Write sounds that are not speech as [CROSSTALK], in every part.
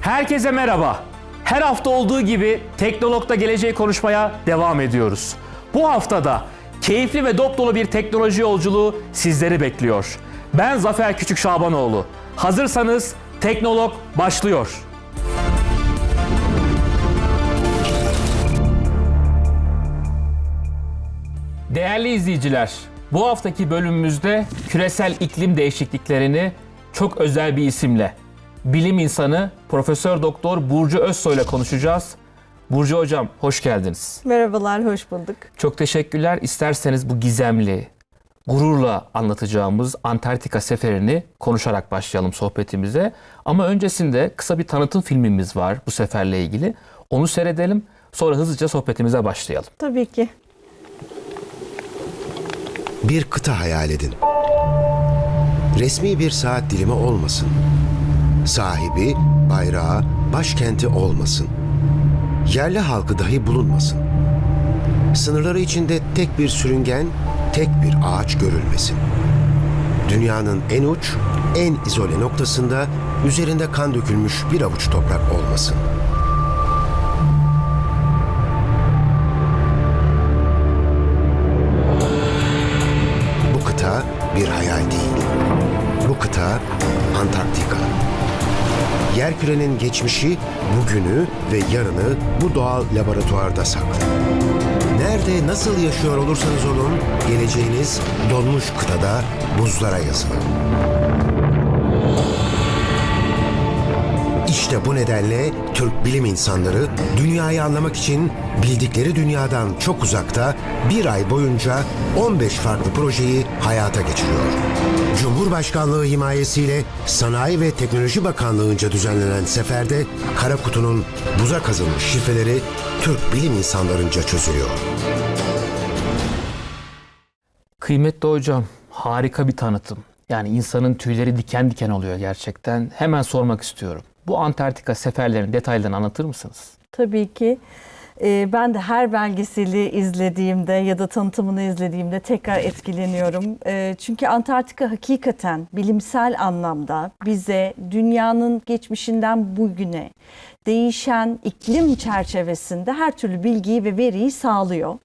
Herkese merhaba. Her hafta olduğu gibi Teknolog'da geleceği konuşmaya devam ediyoruz. Bu haftada keyifli ve dop dolu bir teknoloji yolculuğu sizleri bekliyor. Ben Zafer Küçük Şabanoğlu. Hazırsanız Teknolog başlıyor. Değerli izleyiciler, bu haftaki bölümümüzde küresel iklim değişikliklerini çok özel bir isimle bilim insanı Profesör Doktor Burcu Özsoy ile konuşacağız. Burcu hocam hoş geldiniz. Merhabalar, hoş bulduk. Çok teşekkürler. İsterseniz bu gizemli, gururla anlatacağımız Antarktika seferini konuşarak başlayalım sohbetimize. Ama öncesinde kısa bir tanıtım filmimiz var bu seferle ilgili. Onu seyredelim. Sonra hızlıca sohbetimize başlayalım. Tabii ki. Bir kıta hayal edin. Resmi bir saat dilimi olmasın. Sahibi, bayrağı, başkenti olmasın. Yerli halkı dahi bulunmasın. Sınırları içinde tek bir sürüngen, tek bir ağaç görülmesin. Dünyanın en uç, en izole noktasında üzerinde kan dökülmüş bir avuç toprak olmasın. Bu kıta bir hayal değil. Bu kıta Antarktika. Yerkürenin geçmişi, bugünü ve yarını bu doğal laboratuvarda saklı. Nerede, nasıl yaşıyor olursanız olun, geleceğiniz donmuş kıtada buzlara yazılı. İşte bu nedenle Türk bilim insanları dünyayı anlamak için bildikleri dünyadan çok uzakta bir ay boyunca 15 farklı projeyi hayata geçiriyor. Cumhurbaşkanlığı himayesiyle Sanayi ve Teknoloji Bakanlığı'nca düzenlenen seferde kara kutunun buza kazınmış şifreleri Türk bilim insanlarınca çözülüyor. Kıymetli hocam, harika bir tanıtım. Yani insanın tüyleri diken diken oluyor gerçekten. Hemen sormak istiyorum. Bu Antarktika seferlerinin detaylarını anlatır mısınız? Tabii ki. Ee, ben de her belgeseli izlediğimde ya da tanıtımını izlediğimde tekrar etkileniyorum. Ee, çünkü Antarktika hakikaten bilimsel anlamda bize dünyanın geçmişinden bugüne değişen iklim çerçevesinde her türlü bilgiyi ve veriyi sağlıyor.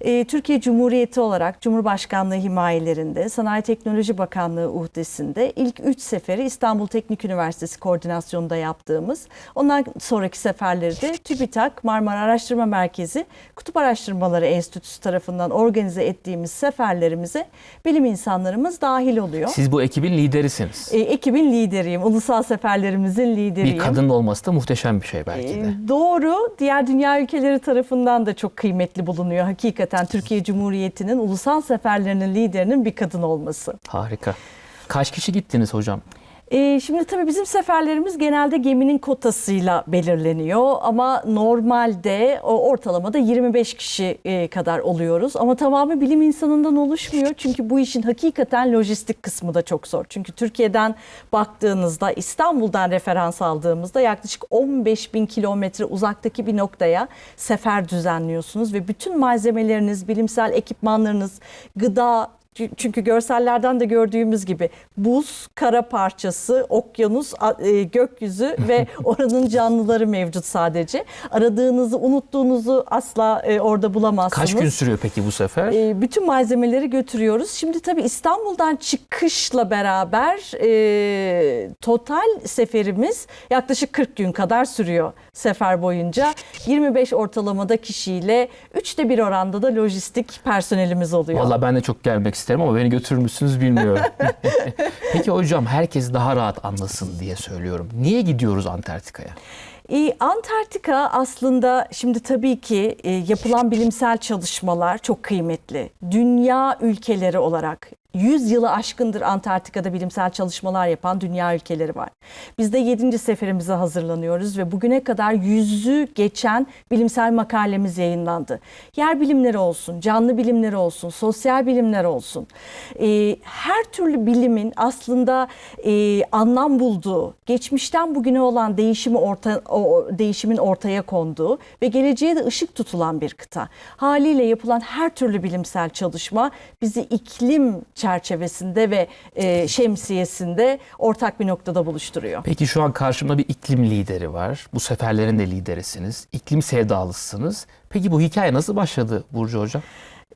Ee, Türkiye Cumhuriyeti olarak Cumhurbaşkanlığı himayelerinde Sanayi Teknoloji Bakanlığı uhdesinde ilk 3 seferi İstanbul Teknik Üniversitesi koordinasyonunda yaptığımız ondan sonraki seferleri de TÜBİTAK Marmara Araştırma Merkezi Kutup Araştırmaları Enstitüsü tarafından organize ettiğimiz seferlerimize bilim insanlarımız dahil oluyor. Siz bu ekibin liderisiniz. Ee, ekibin lideriyim, ulusal seferlerimizin lideriyim. Bir kadının olması da muhteşem bir şey belki de. Ee, Doğru. Diğer dünya ülkeleri tarafından da çok kıymetli bulunuyor. Hakikaten Türkiye Cumhuriyeti'nin ulusal seferlerinin liderinin bir kadın olması. Harika. Kaç kişi gittiniz hocam? Ee, şimdi tabii bizim seferlerimiz genelde geminin kotasıyla belirleniyor ama normalde o ortalamada 25 kişi e, kadar oluyoruz. Ama tamamı bilim insanından oluşmuyor çünkü bu işin hakikaten lojistik kısmı da çok zor. Çünkü Türkiye'den baktığınızda İstanbul'dan referans aldığımızda yaklaşık 15 bin kilometre uzaktaki bir noktaya sefer düzenliyorsunuz ve bütün malzemeleriniz, bilimsel ekipmanlarınız, gıda, çünkü görsellerden de gördüğümüz gibi buz, kara parçası, okyanus, e, gökyüzü [LAUGHS] ve oranın canlıları mevcut sadece. Aradığınızı, unuttuğunuzu asla e, orada bulamazsınız. Kaç gün sürüyor peki bu sefer? E, bütün malzemeleri götürüyoruz. Şimdi tabii İstanbul'dan çıkışla beraber total seferimiz yaklaşık 40 gün kadar sürüyor sefer boyunca. 25 ortalamada kişiyle 3'te 1 oranda da lojistik personelimiz oluyor. Vallahi ben de çok gelmek isterim ama beni götürür müsünüz bilmiyorum. [LAUGHS] Peki hocam herkes daha rahat anlasın diye söylüyorum. Niye gidiyoruz Antarktika'ya? Ee, Antarktika aslında şimdi tabii ki e, yapılan bilimsel çalışmalar çok kıymetli. Dünya ülkeleri olarak 100 yılı aşkındır Antarktika'da bilimsel çalışmalar yapan dünya ülkeleri var. Biz de 7. seferimize hazırlanıyoruz ve bugüne kadar yüzü geçen bilimsel makalemiz yayınlandı. Yer bilimleri olsun, canlı bilimleri olsun, sosyal bilimler olsun. Ee, her türlü bilimin aslında e, anlam bulduğu, geçmişten bugüne olan değişimi orta, o, değişimin ortaya konduğu ve geleceğe de ışık tutulan bir kıta. Haliyle yapılan her türlü bilimsel çalışma bizi iklim çerçevesinde ve e, şemsiyesinde ortak bir noktada buluşturuyor. Peki şu an karşımda bir iklim lideri var. Bu seferlerin de liderisiniz. İklim sevdalısınız. Peki bu hikaye nasıl başladı Burcu Hocam?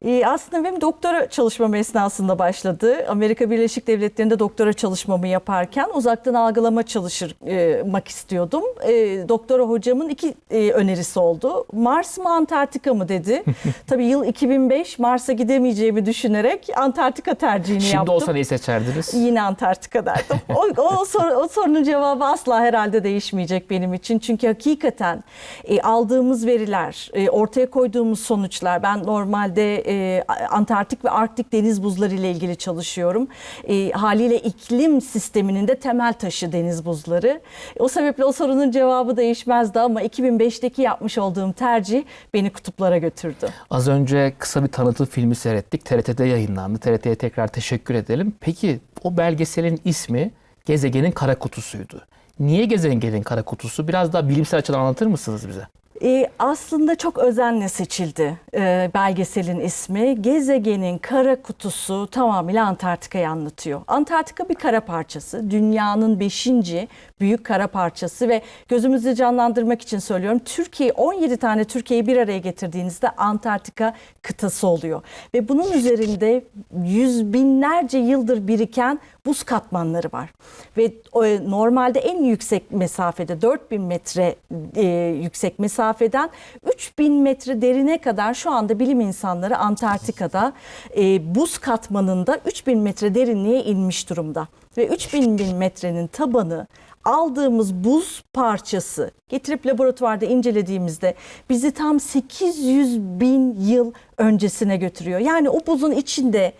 Ee, aslında benim doktora çalışmam esnasında başladı. Amerika Birleşik Devletleri'nde doktora çalışmamı yaparken uzaktan algılama çalışmak istiyordum. Ee, doktora hocamın iki e, önerisi oldu. Mars mı Antarktika mı dedi. [LAUGHS] Tabii yıl 2005 Mars'a gidemeyeceğimi düşünerek Antarktika tercihini Şimdi yaptım. olsa neyi seçerdiniz? Yine Antarktika derdim. [LAUGHS] O, o, sor- o sorunun cevabı asla herhalde değişmeyecek benim için. Çünkü hakikaten e, aldığımız veriler, e, ortaya koyduğumuz sonuçlar, ben normalde e, Antarktik ve Arktik deniz buzları ile ilgili çalışıyorum. E, haliyle iklim sisteminin de temel taşı deniz buzları. O sebeple o sorunun cevabı değişmezdi ama 2005'teki yapmış olduğum tercih beni kutuplara götürdü. Az önce kısa bir tanıtım filmi seyrettik. TRT'de yayınlandı. TRT'ye tekrar teşekkür edelim. Peki o belgeselin ismi Gezegenin Kara Kutusu'ydu. Niye Gezegenin Kara Kutusu? Biraz daha bilimsel açıdan anlatır mısınız bize? E, aslında çok özenle seçildi e, belgeselin ismi. Gezegenin kara kutusu tamamıyla Antarktika'yı anlatıyor. Antarktika bir kara parçası. Dünyanın beşinci büyük kara parçası ve gözümüzü canlandırmak için söylüyorum. Türkiye 17 tane Türkiye'yi bir araya getirdiğinizde Antarktika kıtası oluyor. Ve bunun üzerinde yüz binlerce yıldır biriken buz katmanları var. Ve e, normalde en yüksek mesafede 4000 metre e, yüksek mesafeden 3000 metre derine kadar şu anda bilim insanları Antarktika'da e, buz katmanında 3000 metre derinliğe inmiş durumda. Ve 3000 bin metrenin tabanı aldığımız buz parçası getirip laboratuvarda incelediğimizde bizi tam 800 bin yıl öncesine götürüyor. Yani o buzun içinde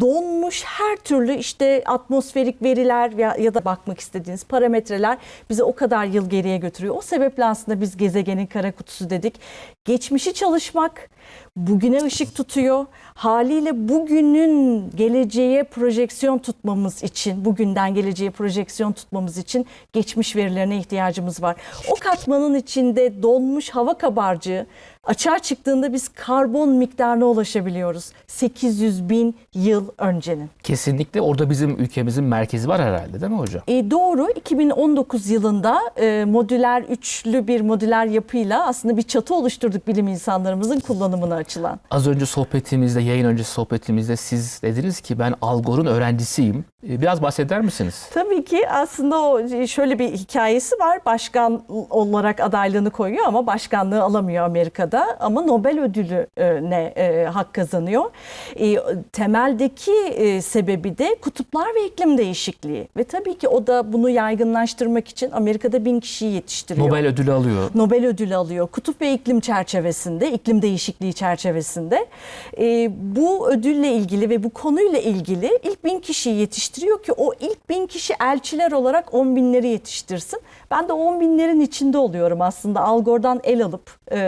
donmuş her türlü işte atmosferik veriler ya, ya da bakmak istediğiniz parametreler bizi o kadar yıl geriye götürüyor. O sebeple aslında biz gezegenin kara kutusu dedik. Geçmişi çalışmak bugüne ışık tutuyor. Haliyle bugünün geleceğe projeksiyon tutmamız için, bugünden geleceğe projeksiyon tutmamız için geçmiş verilerine ihtiyacımız var. O katmanın içinde donmuş hava kabarcığı açığa çıktığında biz karbon miktarına ulaşabiliyoruz. 800 bin yıl öncenin. Kesinlikle orada bizim ülkemizin merkezi var herhalde değil mi hocam? E, doğru 2019 yılında e, modüler üçlü bir modüler yapıyla aslında bir çatı oluşturduk bilim insanlarımızın kullanımına açılan. Az önce sohbetimizde, yayın öncesi sohbetimizde siz dediniz ki ben Algor'un öğrencisiyim. Ee, Biraz bahseder misiniz? Tabii ki aslında o şöyle bir hikayesi var. Başkan olarak adaylığını koyuyor ama başkanlığı alamıyor Amerika'da. Ama Nobel ödülüne e, hak kazanıyor. E, temeldeki e, sebebi de kutuplar ve iklim değişikliği. Ve tabii ki o da bunu yaygınlaştırmak için Amerika'da bin kişiyi yetiştiriyor. Nobel ödülü alıyor. Nobel ödülü alıyor. Kutup ve iklim çerçevesinde, iklim değişikliği çerçevesinde. E, bu ödülle ilgili ve bu konuyla ilgili ilk bin kişiyi yetiştiriyor ki o ilk bin kişi elçiler olarak on binleri yetiştirsin. Ben de on binlerin içinde oluyorum aslında. Al Gore'dan el alıp e,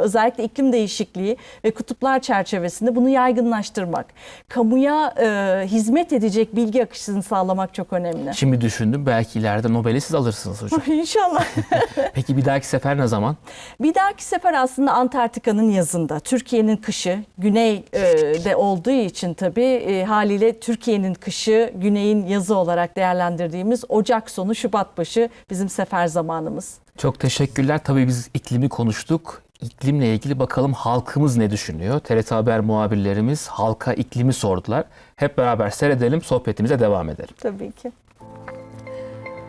özellikle iklim değişikliği ve kutuplar çerçevesinde bunu yaygınlaştırmak, kamuya e, hizmet edecek bilgi akışını sağlamak çok önemli. Şimdi düşündüm belki ileride Nobel'i siz alırsınız hocam. [LAUGHS] İnşallah. [LAUGHS] Peki bir dahaki sefer ne zaman? Bir dahaki sefer aslında Antarktika'nın yazında. Türkiye'nin kışı güneyde olduğu için tabii e, haliyle Türkiye'nin kışı güneyin yazı olarak değerlendirdiğimiz Ocak sonu Şubat başı bizim sefer zamanımız. Çok teşekkürler. Tabii biz iklimi konuştuk. İklimle ilgili bakalım halkımız ne düşünüyor? TRT Haber muhabirlerimiz halka iklimi sordular. Hep beraber seyredelim, sohbetimize devam edelim. Tabii ki.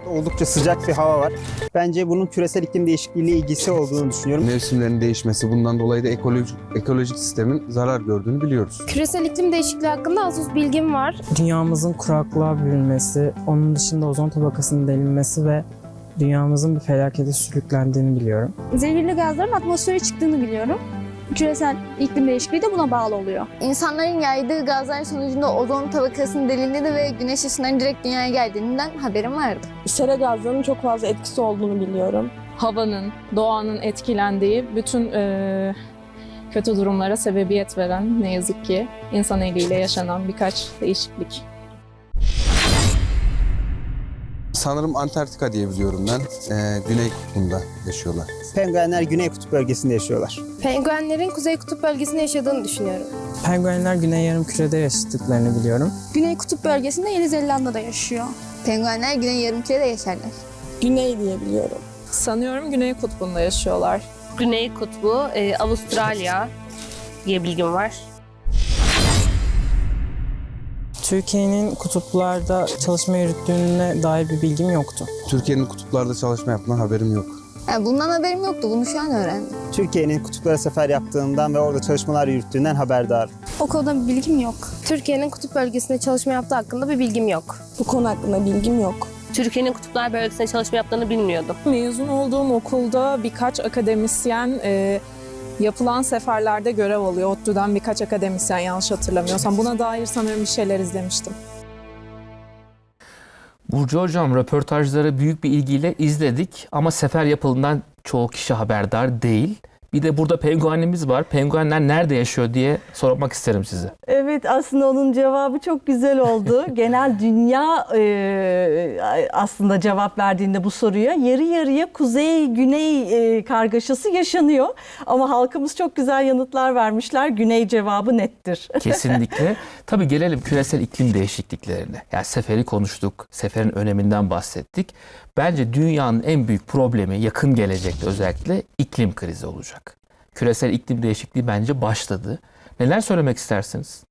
Oldukça sıcak bir hava var. Bence bunun küresel iklim değişikliğiyle ilgisi olduğunu düşünüyorum. Mevsimlerin değişmesi bundan dolayı da ekolojik, ekolojik sistemin zarar gördüğünü biliyoruz. Küresel iklim değişikliği hakkında az uz bilgim var. Dünyamızın kuraklığa bürünmesi, onun dışında ozon tabakasının delinmesi ve dünyamızın bir felakete sürüklendiğini biliyorum. Zehirli gazların atmosfere çıktığını biliyorum. Küresel iklim değişikliği de buna bağlı oluyor. İnsanların yaydığı gazlar sonucunda ozon tabakasının delindiğini ve güneş ışınlarının direkt dünyaya geldiğinden haberim vardı. sera gazlarının çok fazla etkisi olduğunu biliyorum. Havanın, doğanın etkilendiği bütün e, kötü durumlara sebebiyet veren ne yazık ki insan eliyle yaşanan birkaç değişiklik. Sanırım Antarktika diye biliyorum ben. Ee, Güney Kutbu'nda yaşıyorlar. Penguenler Güney Kutup bölgesinde yaşıyorlar. Penguenlerin Kuzey Kutup bölgesinde yaşadığını düşünüyorum. Penguenler Güney Yarımküre'de yaşadıklarını biliyorum. Güney Kutup bölgesinde Yeni Zelanda'da yaşıyor. Penguenler güney yarımkürede yaşarlar. Güney diye biliyorum. Sanıyorum Güney Kutbu'nda yaşıyorlar. Güney Kutbu, e, Avustralya diye bilgim var. Türkiye'nin kutuplarda çalışma yürüttüğüne dair bir bilgim yoktu. Türkiye'nin kutuplarda çalışma yaptığından haberim yok. Yani bundan haberim yoktu. Bunu şu an öğrendim. Türkiye'nin kutuplara sefer yaptığından ve orada çalışmalar yürüttüğünden haberdar. O konuda bir bilgim yok. Türkiye'nin kutup bölgesinde çalışma yaptığı hakkında bir bilgim yok. Bu konu hakkında bilgim yok. Türkiye'nin kutuplar bölgesinde çalışma yaptığını bilmiyordum. Mezun olduğum okulda birkaç akademisyen e, yapılan seferlerde görev alıyor. ODTÜ'den birkaç akademisyen yanlış hatırlamıyorsam. Buna dair sanırım bir şeyler izlemiştim. Burcu Hocam röportajları büyük bir ilgiyle izledik ama sefer yapıldığından çoğu kişi haberdar değil. Bir de burada penguenimiz var. Penguenler nerede yaşıyor diye sormak isterim size. Evet aslında onun cevabı çok güzel oldu. [LAUGHS] Genel dünya e, aslında cevap verdiğinde bu soruya yarı yarıya kuzey-güney e, kargaşası yaşanıyor. Ama halkımız çok güzel yanıtlar vermişler. Güney cevabı nettir. [LAUGHS] Kesinlikle. Tabii gelelim küresel iklim değişikliklerine. Yani seferi konuştuk, seferin öneminden bahsettik. Bence dünyanın en büyük problemi yakın gelecekte özellikle iklim krizi olacak. Küresel iklim değişikliği bence başladı. Neler söylemek istersiniz?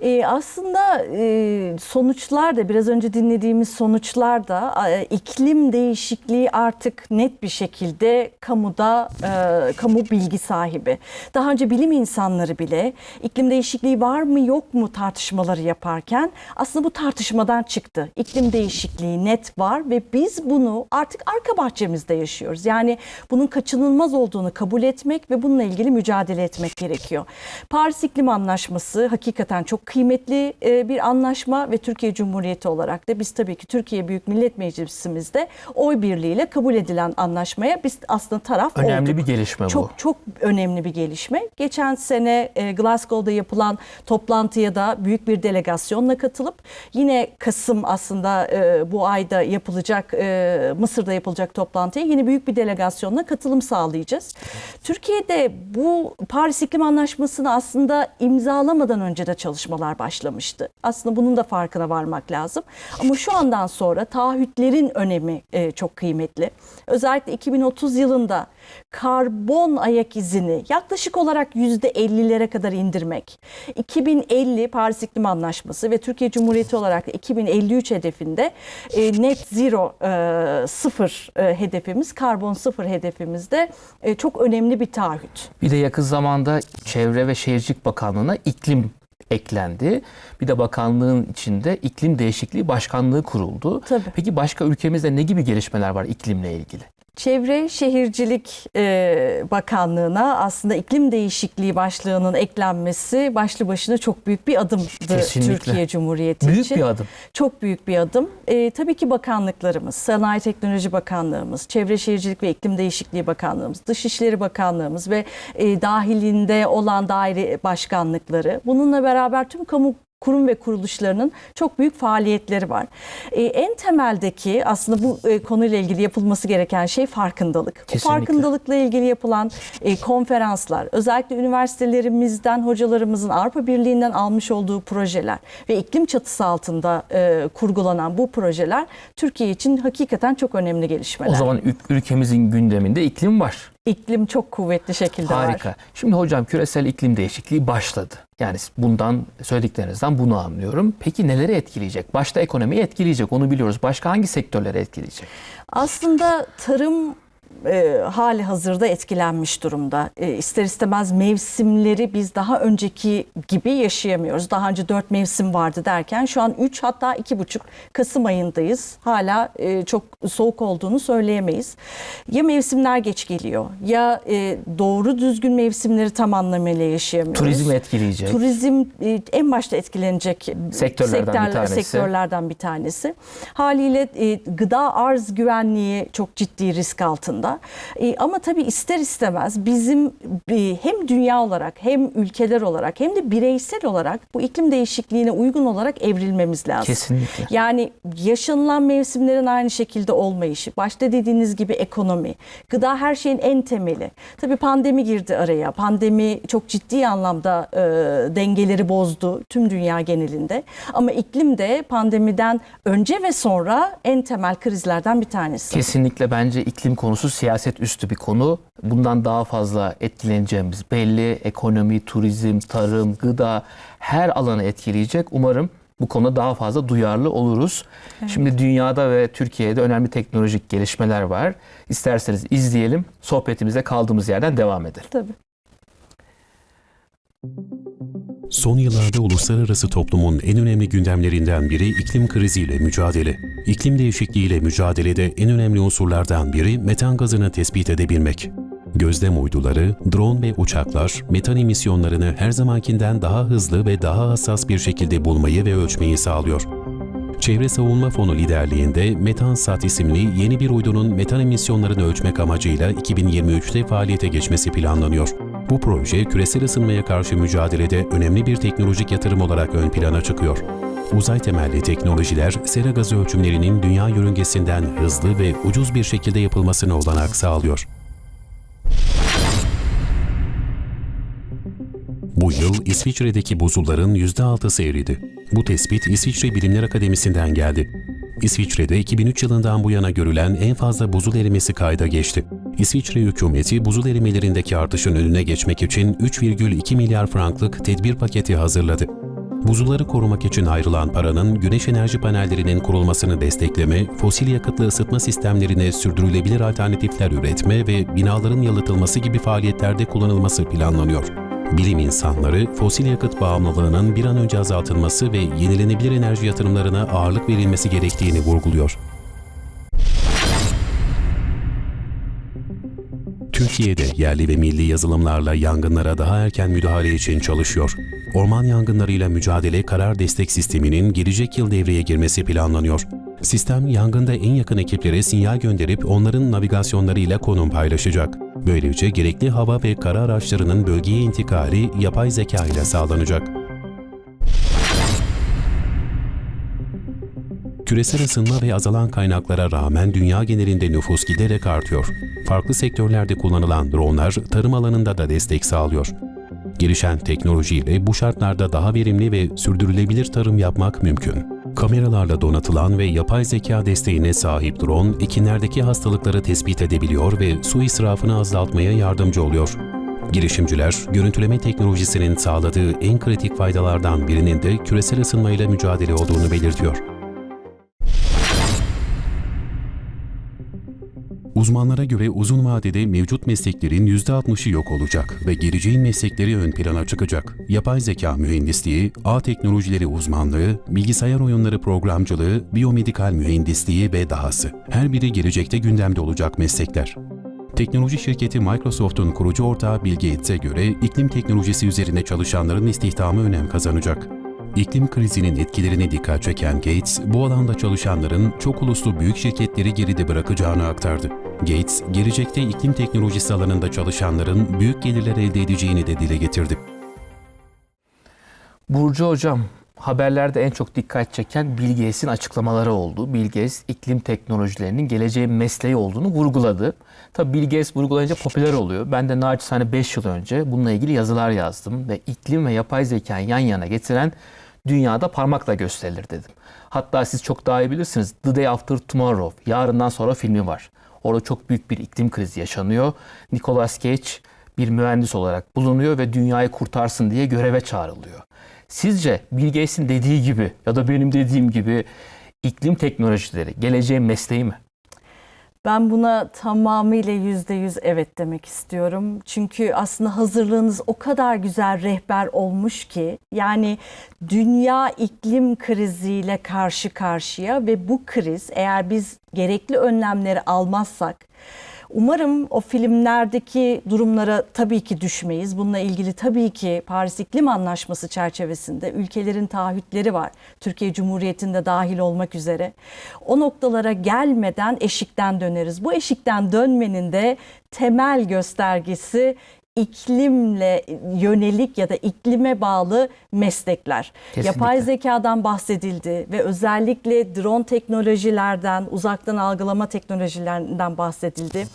E, aslında e, sonuçlar da biraz önce dinlediğimiz sonuçlar da e, iklim değişikliği artık net bir şekilde kamuda e, kamu bilgi sahibi. Daha önce bilim insanları bile iklim değişikliği var mı yok mu tartışmaları yaparken aslında bu tartışmadan çıktı. İklim değişikliği net var ve biz bunu artık arka bahçemizde yaşıyoruz. Yani bunun kaçınılmaz olduğunu kabul etmek ve bununla ilgili mücadele etmek gerekiyor. Paris İklim Anlaşması hakikaten çok kıymetli e, bir anlaşma ve Türkiye Cumhuriyeti olarak da biz tabii ki Türkiye Büyük Millet Meclisimizde oy birliğiyle kabul edilen anlaşmaya biz aslında taraf Önemli olduk. bir gelişme bu. Çok çok önemli bir gelişme. Geçen sene e, Glasgow'da yapılan toplantıya da büyük bir delegasyonla katılıp yine Kasım aslında e, bu ayda yapılacak Mısır'da yapılacak toplantıya yine büyük bir delegasyonla katılım sağlayacağız. Türkiye'de bu Paris İklim Anlaşması'nı aslında imzalamadan önce de çalışmalar başlamıştı. Aslında bunun da farkına varmak lazım. Ama şu andan sonra taahhütlerin önemi e, çok kıymetli. Özellikle 2030 yılında karbon ayak izini yaklaşık olarak %50'lere kadar indirmek. 2050 Paris İklim Anlaşması ve Türkiye Cumhuriyeti olarak 2053 hedefinde e, net zero e, sıfır e, hedefimiz, karbon sıfır hedefimizde e, çok önemli bir taahhüt. Bir de yakın zamanda Çevre ve Şehircilik Bakanlığı'na iklim eklendi. Bir de bakanlığın içinde iklim değişikliği başkanlığı kuruldu. Tabii. Peki başka ülkemizde ne gibi gelişmeler var iklimle ilgili? Çevre Şehircilik e, Bakanlığı'na aslında iklim değişikliği başlığının eklenmesi başlı başına çok büyük bir adımdı Kesinlikle. Türkiye Cumhuriyeti Büyük için. bir adım. Çok büyük bir adım. E, tabii ki bakanlıklarımız, Sanayi Teknoloji Bakanlığımız, Çevre Şehircilik ve İklim Değişikliği Bakanlığımız, Dışişleri Bakanlığımız ve e, dahilinde olan daire başkanlıkları bununla beraber tüm kamu kurum ve kuruluşlarının çok büyük faaliyetleri var. E, en temeldeki aslında bu e, konuyla ilgili yapılması gereken şey farkındalık. Bu Kesinlikle. farkındalıkla ilgili yapılan e, konferanslar, özellikle üniversitelerimizden, hocalarımızın Avrupa Birliği'nden almış olduğu projeler ve iklim çatısı altında e, kurgulanan bu projeler Türkiye için hakikaten çok önemli gelişmeler. O zaman ül- ülkemizin gündeminde iklim var. İklim çok kuvvetli şekilde var. Harika. Şimdi hocam küresel iklim değişikliği başladı. Yani bundan söylediklerinizden bunu anlıyorum. Peki neleri etkileyecek? Başta ekonomiyi etkileyecek onu biliyoruz. Başka hangi sektörleri etkileyecek? Aslında tarım e, hali hazırda etkilenmiş durumda. E, ister istemez mevsimleri biz daha önceki gibi yaşayamıyoruz. Daha önce dört mevsim vardı derken şu an 3 hatta iki buçuk Kasım ayındayız. Hala e, çok soğuk olduğunu söyleyemeyiz. Ya mevsimler geç geliyor ya e, doğru düzgün mevsimleri tam anlamıyla yaşayamıyoruz. Turizm etkileyecek. Turizm e, en başta etkilenecek Sektörlerden bir tanesi. sektörlerden bir tanesi. Haliyle e, gıda arz güvenliği çok ciddi risk altında. E, ama tabii ister istemez bizim e, hem dünya olarak hem ülkeler olarak hem de bireysel olarak bu iklim değişikliğine uygun olarak evrilmemiz lazım. Kesinlikle. Yani yaşanılan mevsimlerin aynı şekilde olmayışı, başta dediğiniz gibi ekonomi, gıda her şeyin en temeli. Tabii pandemi girdi araya. Pandemi çok ciddi anlamda e, dengeleri bozdu tüm dünya genelinde. Ama iklim de pandemiden önce ve sonra en temel krizlerden bir tanesi. Kesinlikle bence iklim konusu siyaset üstü bir konu. Bundan daha fazla etkileneceğimiz belli. Ekonomi, turizm, tarım, gıda her alanı etkileyecek. Umarım bu konuda daha fazla duyarlı oluruz. Şimdi dünyada ve Türkiye'de önemli teknolojik gelişmeler var. İsterseniz izleyelim. Sohbetimize kaldığımız yerden devam edelim. Tabii. Son yıllarda uluslararası toplumun en önemli gündemlerinden biri iklim kriziyle mücadele. İklim değişikliğiyle mücadelede en önemli unsurlardan biri metan gazını tespit edebilmek. Gözlem uyduları, drone ve uçaklar metan emisyonlarını her zamankinden daha hızlı ve daha hassas bir şekilde bulmayı ve ölçmeyi sağlıyor. Çevre Savunma Fonu liderliğinde MetanSat isimli yeni bir uydunun metan emisyonlarını ölçmek amacıyla 2023'te faaliyete geçmesi planlanıyor. Bu proje küresel ısınmaya karşı mücadelede önemli bir teknolojik yatırım olarak ön plana çıkıyor. Uzay temelli teknolojiler sera gazı ölçümlerinin dünya yörüngesinden hızlı ve ucuz bir şekilde yapılmasına olanak sağlıyor. Bu yıl İsviçre'deki buzulların %6'sı eridi. Bu tespit İsviçre Bilimler Akademisi'nden geldi. İsviçre'de 2003 yılından bu yana görülen en fazla buzul erimesi kayda geçti. İsviçre hükümeti buzul erimelerindeki artışın önüne geçmek için 3,2 milyar franklık tedbir paketi hazırladı. Buzulları korumak için ayrılan paranın güneş enerji panellerinin kurulmasını destekleme, fosil yakıtlı ısıtma sistemlerine sürdürülebilir alternatifler üretme ve binaların yalıtılması gibi faaliyetlerde kullanılması planlanıyor. Bilim insanları fosil yakıt bağımlılığının bir an önce azaltılması ve yenilenebilir enerji yatırımlarına ağırlık verilmesi gerektiğini vurguluyor. Türkiye'de yerli ve milli yazılımlarla yangınlara daha erken müdahale için çalışıyor. Orman yangınlarıyla mücadele karar destek sisteminin gelecek yıl devreye girmesi planlanıyor. Sistem yangında en yakın ekiplere sinyal gönderip onların navigasyonlarıyla konum paylaşacak. Böylece gerekli hava ve kara araçlarının bölgeye intikali yapay zeka ile sağlanacak. Küresel ısınma ve azalan kaynaklara rağmen dünya genelinde nüfus giderek artıyor. Farklı sektörlerde kullanılan dronlar tarım alanında da destek sağlıyor. Gelişen teknolojiyle bu şartlarda daha verimli ve sürdürülebilir tarım yapmak mümkün. Kameralarla donatılan ve yapay zeka desteğine sahip drone, ekinlerdeki hastalıkları tespit edebiliyor ve su israfını azaltmaya yardımcı oluyor. Girişimciler, görüntüleme teknolojisinin sağladığı en kritik faydalardan birinin de küresel ısınmayla mücadele olduğunu belirtiyor. Uzmanlara göre uzun vadede mevcut mesleklerin %60'ı yok olacak ve geleceğin meslekleri ön plana çıkacak. Yapay zeka mühendisliği, ağ teknolojileri uzmanlığı, bilgisayar oyunları programcılığı, biyomedikal mühendisliği ve dahası. Her biri gelecekte gündemde olacak meslekler. Teknoloji şirketi Microsoft'un kurucu ortağı Bill Gates'e göre iklim teknolojisi üzerine çalışanların istihdamı önem kazanacak. İklim krizinin etkilerine dikkat çeken Gates, bu alanda çalışanların çok uluslu büyük şirketleri geride bırakacağını aktardı. Gates, gelecekte iklim teknolojisi alanında çalışanların büyük gelirler elde edeceğini de dile getirdi. Burcu Hocam, haberlerde en çok dikkat çeken Bill Gates'in açıklamaları oldu. Bill Gates iklim teknolojilerinin geleceğin mesleği olduğunu vurguladı. Tabii Bill Gates vurgulayınca popüler oluyor. Ben de naçizane 5 yıl önce bununla ilgili yazılar yazdım ve iklim ve yapay zekayı yan yana getiren dünyada parmakla gösterilir dedim. Hatta siz çok daha iyi bilirsiniz The Day After Tomorrow, yarından sonra filmi var. Orada çok büyük bir iklim krizi yaşanıyor. Nicolas Cage bir mühendis olarak bulunuyor ve dünyayı kurtarsın diye göreve çağrılıyor. Sizce Bill Gates'in dediği gibi ya da benim dediğim gibi iklim teknolojileri geleceğin mesleği mi? Ben buna tamamıyla yüzde yüz evet demek istiyorum. Çünkü aslında hazırlığınız o kadar güzel rehber olmuş ki yani dünya iklim kriziyle karşı karşıya ve bu kriz eğer biz gerekli önlemleri almazsak Umarım o filmlerdeki durumlara tabii ki düşmeyiz. Bununla ilgili tabii ki Paris İklim Anlaşması çerçevesinde ülkelerin taahhütleri var. Türkiye Cumhuriyeti'nde dahil olmak üzere. O noktalara gelmeden eşikten döneriz. Bu eşikten dönmenin de temel göstergesi iklimle yönelik ya da iklime bağlı meslekler. Kesinlikle. Yapay zekadan bahsedildi ve özellikle drone teknolojilerden, uzaktan algılama teknolojilerinden bahsedildi.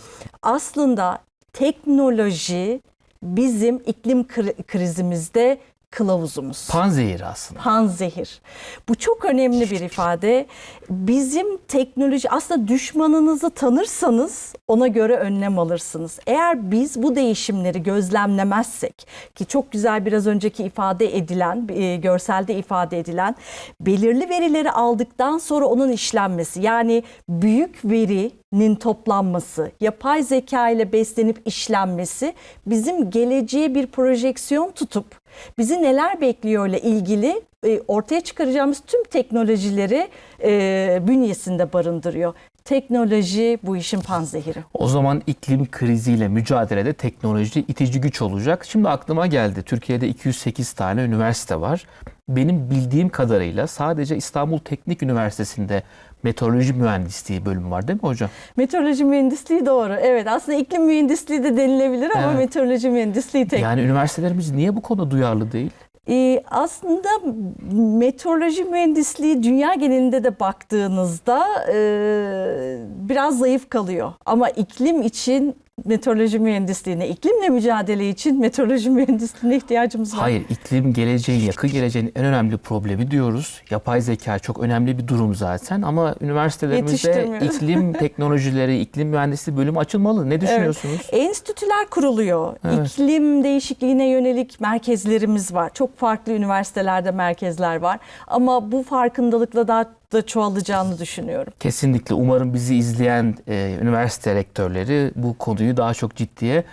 Aslında teknoloji bizim iklim kri- krizimizde kılavuzumuz. Panzehir aslında. Panzehir. Bu çok önemli bir ifade. Bizim teknoloji aslında düşmanınızı tanırsanız ona göre önlem alırsınız. Eğer biz bu değişimleri gözlemlemezsek ki çok güzel biraz önceki ifade edilen, e, görselde ifade edilen belirli verileri aldıktan sonra onun işlenmesi yani büyük verinin toplanması, yapay zeka ile beslenip işlenmesi bizim geleceğe bir projeksiyon tutup bizi neler bekliyor ile ilgili e, ortaya çıkaracağımız tüm teknolojileri e, bünyesinde barındırıyor. Teknoloji bu işin panzehiri. O zaman iklim kriziyle mücadelede teknoloji itici güç olacak. Şimdi aklıma geldi. Türkiye'de 208 tane üniversite var. Benim bildiğim kadarıyla sadece İstanbul Teknik Üniversitesi'nde meteoroloji mühendisliği bölümü var değil mi hocam? Meteoroloji mühendisliği doğru. Evet aslında iklim mühendisliği de denilebilir ama Evet. meteoroloji mühendisliği tek. Yani üniversitelerimiz niye bu konuda duyarlı değil? Ee, aslında meteoroloji mühendisliği dünya genelinde de baktığınızda e, biraz zayıf kalıyor. Ama iklim için meteoroloji mühendisliğine, iklimle mücadele için meteoroloji mühendisliğine ihtiyacımız var. Hayır, iklim geleceğin, yakın geleceğin en önemli problemi diyoruz. Yapay zeka çok önemli bir durum zaten ama üniversitelerimizde iklim [LAUGHS] teknolojileri, iklim mühendisliği bölümü açılmalı. Ne düşünüyorsunuz? Enstitüler kuruluyor. Evet. İklim değişikliğine yönelik merkezlerimiz var. Çok farklı üniversitelerde merkezler var. Ama bu farkındalıkla daha da çoğalacağını düşünüyorum. Kesinlikle. Umarım bizi izleyen e, üniversite rektörleri bu konuyu daha çok ciddiye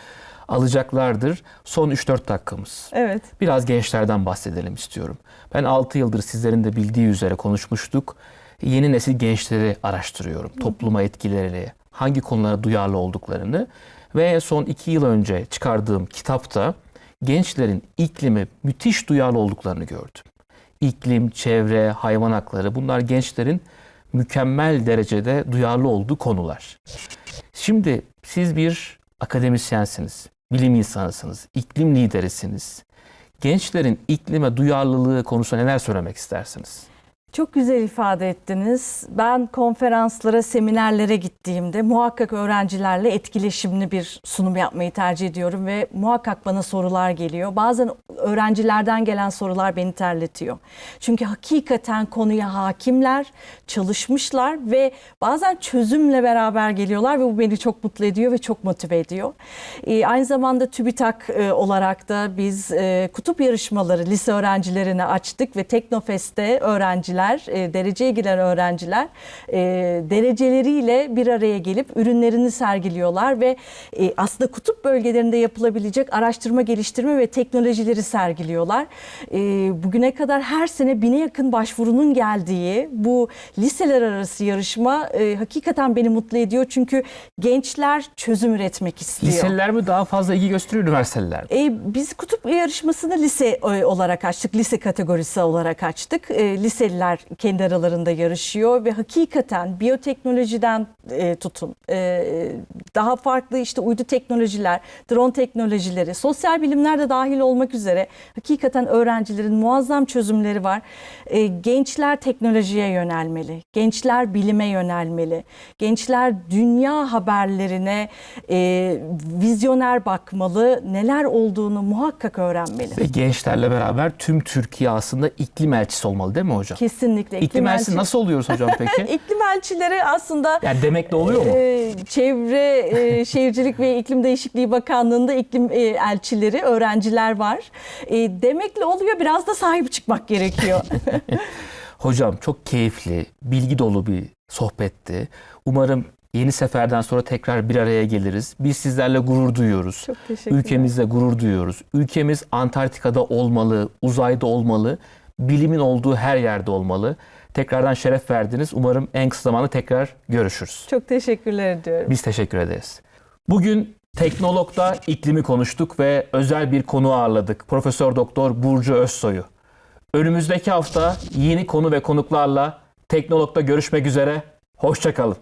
alacaklardır. Son 3-4 dakikamız. Evet. Biraz gençlerden bahsedelim istiyorum. Ben 6 yıldır sizlerin de bildiği üzere konuşmuştuk. Yeni nesil gençleri araştırıyorum. Topluma etkileri, hangi konulara duyarlı olduklarını ve son 2 yıl önce çıkardığım kitapta gençlerin iklime müthiş duyarlı olduklarını gördüm. İklim, çevre, hayvan hakları bunlar gençlerin mükemmel derecede duyarlı olduğu konular. Şimdi siz bir akademisyensiniz, bilim insanısınız, iklim liderisiniz. Gençlerin iklime duyarlılığı konusunda neler söylemek istersiniz? Çok güzel ifade ettiniz. Ben konferanslara, seminerlere gittiğimde muhakkak öğrencilerle etkileşimli bir sunum yapmayı tercih ediyorum ve muhakkak bana sorular geliyor. Bazen öğrencilerden gelen sorular beni terletiyor. Çünkü hakikaten konuya hakimler, çalışmışlar ve bazen çözümle beraber geliyorlar ve bu beni çok mutlu ediyor ve çok motive ediyor. Ee, aynı zamanda TÜBİTAK e, olarak da biz e, kutup yarışmaları lise öğrencilerine açtık ve Teknofest'te öğrenciler, e, dereceye giren öğrenciler e, dereceleriyle bir araya gelip ürünlerini sergiliyorlar ve e, aslında kutup bölgelerinde yapılabilecek araştırma, geliştirme ve teknolojileri sergiliyorlar. E, bugüne kadar her sene bine yakın başvurunun geldiği bu liseler arası yarışma e, hakikaten beni mutlu ediyor. Çünkü gençler çözüm üretmek istiyor. Liseliler mi daha fazla ilgi gösteriyor üniversiteliler mi? E, biz kutup yarışmasını lise olarak açtık. Lise kategorisi olarak açtık. E, liseliler kendi aralarında yarışıyor ve hakikaten biyoteknolojiden e, tutun. e, daha farklı işte uydu teknolojiler, drone teknolojileri, sosyal bilimler de dahil olmak üzere hakikaten öğrencilerin muazzam çözümleri var. E, gençler teknolojiye yönelmeli. Gençler bilime yönelmeli. Gençler dünya haberlerine e, vizyoner bakmalı. Neler olduğunu muhakkak öğrenmeli. Ve gençlerle beraber tüm Türkiye aslında iklim elçisi olmalı değil mi hocam? Kesinlikle. İklim elçisi nasıl oluyoruz hocam peki? [LAUGHS] İklim elçileri aslında yani demekle oluyor mu? e, Çevre, e, Şehircilik ve İklim Değişikliği Bakanlığı'nda iklim e, elçileri, öğrenciler var. E, demekle oluyor biraz da sahip çıkmak gerekiyor. [LAUGHS] [LAUGHS] Hocam çok keyifli, bilgi dolu bir sohbetti. Umarım Yeni seferden sonra tekrar bir araya geliriz. Biz sizlerle gurur duyuyoruz. Çok teşekkürler. Ülkemizle gurur duyuyoruz. Ülkemiz Antarktika'da olmalı, uzayda olmalı, bilimin olduğu her yerde olmalı. Tekrardan şeref verdiniz. Umarım en kısa zamanda tekrar görüşürüz. Çok teşekkürler ediyorum. Biz teşekkür ederiz. Bugün Teknolog'da iklimi konuştuk ve özel bir konu ağırladık. Profesör Doktor Burcu Özsoy'u. Önümüzdeki hafta yeni konu ve konuklarla Teknolog'da görüşmek üzere. Hoşçakalın.